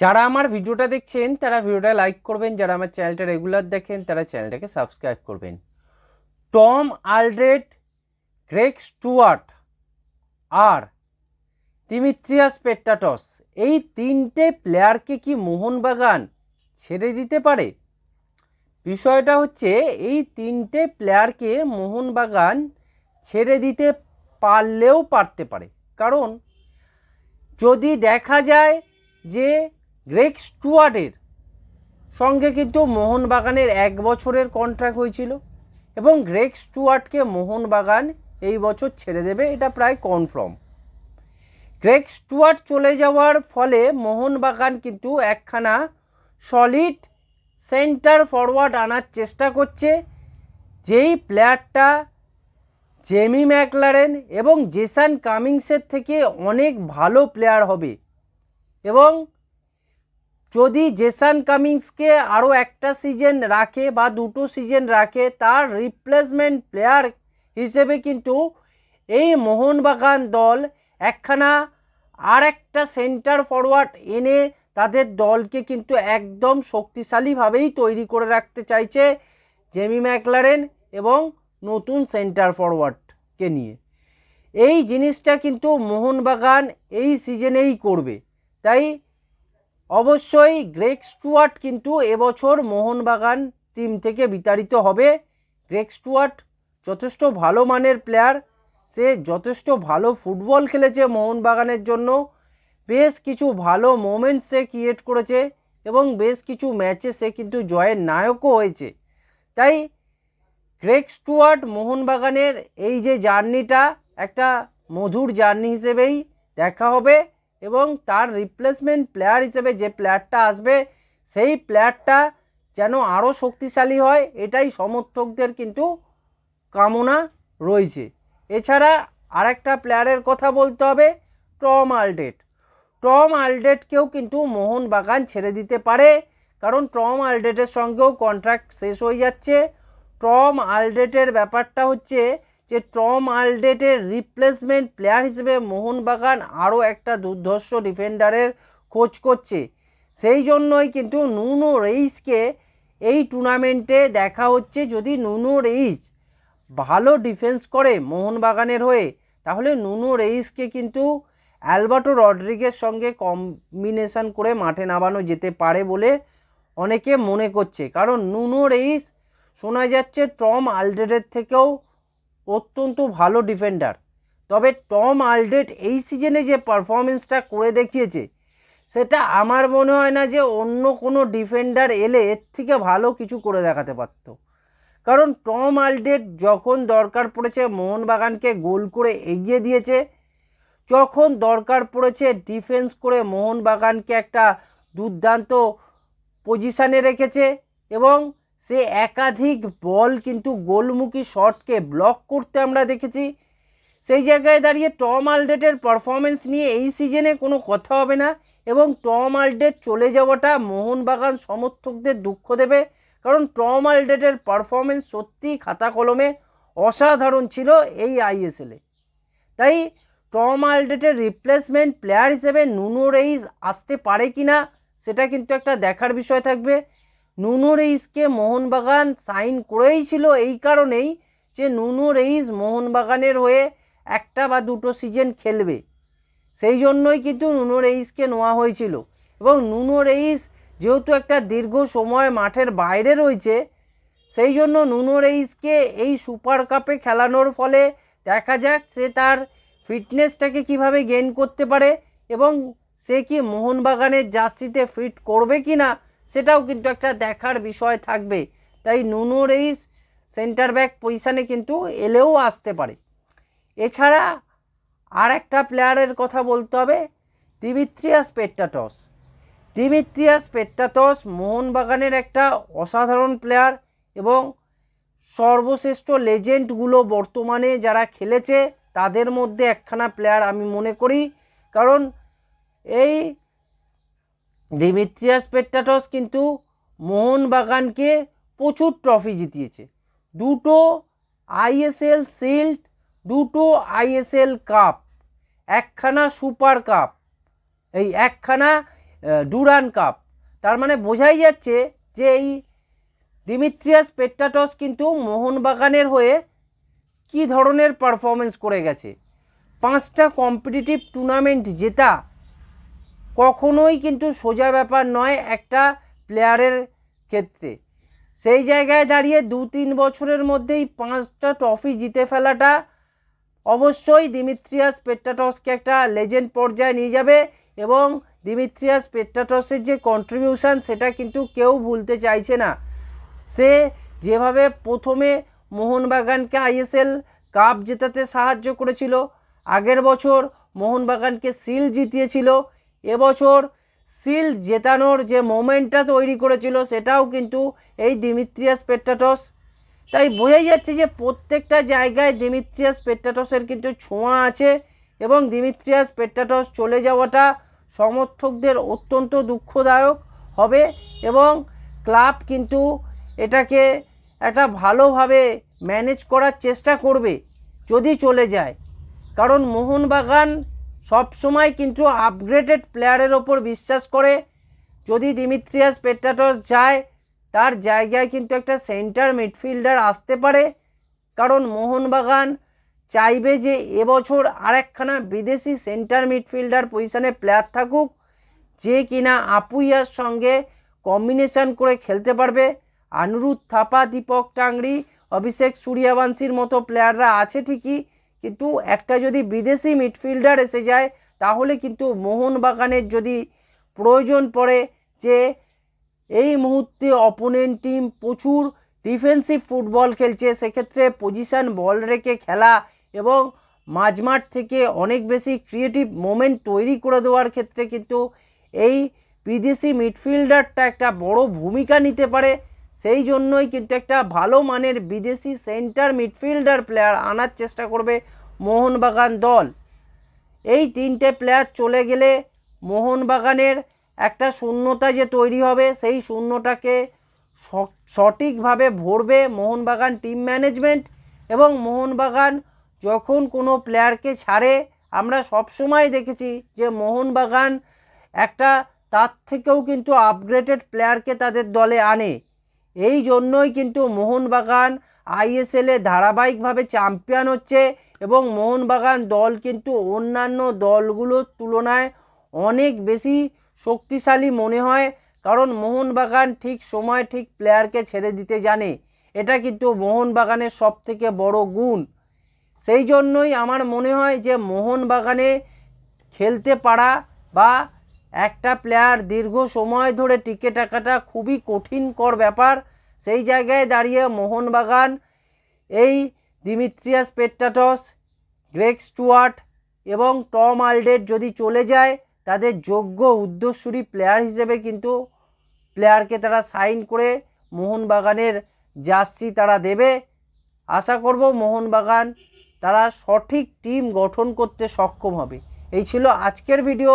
যারা আমার ভিডিওটা দেখছেন, তারা ভিডিওটা লাইক করবেন, যারা আমার চ্যানেলটা রেগুলার দেখেন, তারা চ্যানেলটাকে সাবস্ক্রাইব করবেন। টম আলড্রেড, গ্রেগ স্টুয়ার্ট, আর দিমিত্রিয়াস পেট্টাটস, এই তিনটে প্লেয়ারকে কি মোহনবাগান ছেড়ে দিতে পারে? বিষয়টা হচ্ছে, এই তিনটে প্লেয়ারকে মোহনবাগান ছেড়ে দিতে পারলেও পারতে পারে। কারণ, যদি দেখা যায় যে গ্রেগ স্টুয়ার্টের সঙ্গে কিন্তু মোহনবাগানের এক বছরের কন্ট্রাক্ট হয়েছিল এবং গ্রেগ স্টুয়ার্টকে মোহনবাগান এই বছর ছেড়ে দেবে, এটা প্রায় কনফার্ম গ্রেগ স্টুয়ার্ট চলে যাওয়ার ফলে মোহনবাগান কিন্তু একখানা সলিড সেন্টার ফরওয়ার্ড আনার চেষ্টা করছে, যেই প্লেয়ারটা জেমি ম্যাকলারেন এবং জেসান কামিংসের থেকে অনেক ভালো প্লেয়ার হবে এবং যদি জেসান কামিংসকে আরও একটা সিজন রাখে বা দুটো সিজন রাখে, তার রিপ্লেসমেন্ট প্লেয়ার হিসেবে কিন্তু এই মোহনবাগান দল একখানা আর একটা সেন্টার ফরওয়ার্ড এনে তাদের দলকে কিন্তু একদম শক্তিশালীভাবেই তৈরি করে রাখতে চাইছে জেমি ম্যাকলারেন এবং নতুন সেন্টার ফরওয়ার্ডকে নিয়ে। এই জিনিসটা কিন্তু মোহনবাগান এই সিজনেই করবে। তাই অবশ্যই গ্রেগ স্টুয়ার্ট কিন্তু এবছর মোহনবাগান টিম থেকে বিতাড়িত হবে। গ্রেগ স্টুয়ার্ট যথেষ্ট ভালো মানের প্লেয়ার সে যথেষ্ট ভালো ফুটবল খেলেছে মোহনবাগানের জন্য। বেশ কিছু ভালো মোমেন্টস সে ক্রিয়েট করেছে এবং বেশ কিছু ম্যাচে সে কিন্তু জয়ের নায়কও হয়েছে। তাই গ্রেগ স্টুয়ার্ট মোহনবাগানের এই যে জার্নিটা একটা মধুর জার্নি হিসেবেই দেখা হবে। এবং তার রিপ্লেসমেন্ট প্লেয়ার হিসেবে যে প্লেয়ারটা আসবে, সেই প্লেয়ারটা যেন আরও শক্তিশালী হয়, এটাই সমর্থকদের কিন্তু কামনা রয়েছে। এছাড়া আরেকটা প্লেয়ারের কথা বলতে হবে, টম আলডেট। টম আলডেটকেও কিন্তু মোহনবাগান ছেড়ে দিতে পারে, কারণ টম আলডেটের সঙ্গেও কন্ট্রাক্ট শেষ হয়ে যাচ্ছে। টম আলডেটের ব্যাপারটা হচ্ছে যে টম আলডেটের রিপ্লেসমেন্ট প্লেয়ার হিসেবে মোহনবাগান আরও একটা দুর্ধর্ষ ডিফেন্ডারের খোঁজ করছে। সেই জন্যই কিন্তু নুনো রেইসকে এই টুর্নামেন্টে দেখা হচ্ছে যদি নুনো রেইস ভালো ডিফেন্স করে মোহনবাগানের হয়ে, তাহলে নুনো রেইসকে কিন্তু অ্যালবার্টো রড্রিগের সঙ্গে কম্বিনেশন করে মাঠে নামানো যেতে পারে বলে অনেকে মনে করছে। কারণ নুনো রেইস শোনা যাচ্ছে টম আলডেটের থেকেও অত্যন্ত ভালো ডিফেন্ডার তবে টম আলডেট এই সিজনে যে পারফরমেন্সটা করে দেখিয়েছে, সেটা আমার মনে হয় না যে অন্য কোনো ডিফেন্ডার এলে এর থেকে ভালো কিছু করে দেখাতে পারত। কারণ টম আলডেট যখন দরকার পড়েছে মোহনবাগানকে গোল করে এগিয়ে দিয়েছে, যখন দরকার পড়েছে ডিফেন্স করে মোহনবাগানকে একটা দুর্দান্ত পজিশানে রেখেছে এবং সে একাধিক বল কিন্তু গোলমুখী শটকে ব্লক করতে আমরা দেখেছি। সেই জায়গায় দাঁড়িয়ে টম আলডেটের পারফরমেন্স নিয়ে এই সিজনে কোনো কথা হবে না এবং টম আলডেট চলে যাওয়াটা মোহনবাগান সমর্থকদের দুঃখ দেবে। কারণ টম আলডেটের পারফরমেন্স সত্যিই খাতা কলমে অসাধারণ ছিল এই আইএসএলে তাই টম আলডেটের রিপ্লেসমেন্ট প্লেয়ার হিসেবে নুনো রেইস আসতে পারে কি না সেটা কিন্তু একটা দেখার বিষয় থাকবে। নুনো রেইসকে মোহনবাগান সাইন করেই ছিল এই কারণেই যে নুনো রেইস মোহনবাগানের হয়ে একটা বা দুটো সিজন খেলবে। সেই জন্যই কিন্তু নুনো রেইসকে নেওয়া হয়েছিল। এবং নুনো রেইস যেহেতু একটা দীর্ঘ সময় মাঠের বাইরে রয়েছে, সেই জন্য নুনো রেইসকে এই সুপার কাপে খেলানোর ফলে দেখা যাক সে তার ফিটনেসটাকে কীভাবে গেইন করতে পারে এবং সে কি মোহনবাগানের জার্সিতে ফিট করবে কি না সেটাও কিন্তু একটা দেখার বিষয় থাকবে। তাই নুনো রেইস সেন্টার ব্যাক পজিশানে কিন্তু এলেও আসতে পারে। এছাড়া আর একটা প্লেয়ারের কথা বলতে হবে, দিমিত্রিয়াস পেট্টাটস। দিমিত্রিয়াস পেট্টাটস মোহনবাগানের একটা অসাধারণ প্লেয়ার এবং সর্বশ্রেষ্ঠ লেজেন্ডগুলো বর্তমানে যারা খেলেছে, তাদের মধ্যে একখানা প্লেয়ার আমি মনে করি। কারণ এই দিমিত্রিয়াস পেট্টাটস কিন্তু মোহনবাগানকে প্রচুর ট্রফি জিতিয়েছে। দুটো আইএসএল শিল্ড দুটো আইএসএল কাপ, একখানা সুপার কাপ, এই একখানা ডুরান কাপ। তার মানে বোঝাই যাচ্ছে যে এই দিমিত্রিয়াস পেট্টাটস কিন্তু মোহনবাগানের হয়ে কি ধরনের পারফরমেন্স করে গেছে। পাঁচটা কম্পিটিটিভ টুর্নামেন্ট জেতা কখনোই কিন্তু সোজা ব্যাপার নয় একটা প্লেয়ারের ক্ষেত্রে। সেই জায়গায় দাঁড়িয়ে দু তিন বছরের মধ্যেই পাঁচটা ট্রফি জিতে ফেলাটা অবশ্যই দিমিত্রিয়াস পেট্টাটসকে একটা লেজেন্ড পর্যায়ে নিয়ে যাবে এবং দিমিত্রিয়াস পেট্টাটসের যে কন্ট্রিবিউশন সেটা কিন্তু কেউ ভুলতে চাইছে না। সে যেভাবে প্রথমে মোহনবাগানকে আইএসএল কাপ জেতাতে সাহায্য করেছিল, আগের বছর মোহনবাগানকে সিল জিতিয়েছিল এবছর সিল জেতানোর যে মোমেন্টটা তৈরি করেছিল, সেটাও কিন্তু এই দিমিত্রিয়াস পেট্টাটস তাই বোঝাই যাচ্ছে যে প্রত্যেকটা জায়গায় দিমিত্রিয়াস পেট্টাটসের কিন্তু ছোঁয়া আছে এবং দিমিত্রিয়াস পেট্টাটস চলে যাওয়াটা সমর্থকদের অত্যন্ত দুঃখদায়ক হবে এবং ক্লাব কিন্তু এটাকে একটা ভালোভাবে ম্যানেজ করার চেষ্টা করবে যদি চলে যায়। কারণ মোহনবাগান সবসময় কিন্তু আপগ্রেডেড প্লেয়ারের ওপর বিশ্বাস করে। যদি দিমিত্রিয়াস পেট্টাটস যায়, তার জায়গায় কিন্তু একটা সেন্টার মিডফিল্ডার আসতে পারে। কারণ মোহনবাগান চাইবে যে এবছর আরেকখানা বিদেশি সেন্টার মিডফিল্ডার পজিশনে প্লেয়ার থাকুক, যে কিনা আপুইয়ার সঙ্গে কম্বিনেশন করে খেলতে পারবে। আনুরুদ্ধ থাপা, দীপক টাংরি অভিষেক সূর্যবংশীর মতো প্লেয়াররা আছে ঠিকই কিন্তু একটা যদি বিদেশি মিডফিল্ডার এসে যায়, তাহলে কিন্তু মোহনবাগানের যদি প্রয়োজন পড়ে যে এই মুহূর্তে অপোনেন্ট টিম প্রচুর ডিফেন্সিভ ফুটবল খেলছে, সেক্ষেত্রে পজিশন বল রেখে খেলা এবং মাঝমাঠ থেকে অনেক বেশি ক্রিয়েটিভ মোমেন্ট তৈরি করে দেওয়ার ক্ষেত্রে কিন্তু এই বিদেশি মিডফিল্ডারটা একটা বড় ভূমিকা নিতে পারে। সেই জন্যই কিন্তু একটা ভালো মানের বিদেশি সেন্টার মিডফিল্ডার প্লেয়ার আনার চেষ্টা করবে মোহনবাগান দল। এই তিনটে প্লেয়ার চলে গেলে মোহনবাগানের একটা শূন্যতা যে তৈরি হবে, সেই শূন্যটাকে সঠিকভাবে ভরবে মোহনবাগান টিম ম্যানেজমেন্ট এবং মোহনবাগান যখন কোনো প্লেয়ারকে ছাড়ে, আমরা সবসময় দেখেছি যে মোহনবাগান একটা তার থেকেও কিন্তু আপগ্রেডেড প্লেয়ারকে তাদের দলে আনে। এই জন্যই কিন্তু মোহনবাগান আইএসএলে ধারাবাহিকভাবে চ্যাম্পিয়ন হচ্ছে এবং মোহনবাগান দল কিন্তু অন্যান্য দলগুলোর তুলনায় অনেক বেশি শক্তিশালী মনে হয়, কারণ মোহনবাগান ঠিক সময় ঠিক প্লেয়ারকে ছেড়ে দিতে জানে। এটা কিন্তু মোহনবাগানের সব থেকে বড় গুণ। সেই জন্যই আমার মনে হয় যে মোহনবাগানে খেলতে পারা বা একটা প্লেয়ার দীর্ঘ সময় ধরে টিকে থাকাটা খুবই কঠিনকর ব্যাপার। সেই জায়গায় দাঁড়িয়ে মোহনবাগান, এই দিমিত্রিয়াস পেট্টাটস গ্রেগ স্টুয়ার্ট এবং টম আলডেট যদি চলে যায়, তাদের যোগ্য উদ্দেশ্যরী প্লেয়ার হিসেবে কিন্তু প্লেয়ারকে তারা সাইন করে মোহনবাগানের জার্সি তারা দেবে। আশা করব মোহনবাগান তারা সঠিক টিম গঠন করতে সক্ষম হবে। এই ছিল আজকের ভিডিও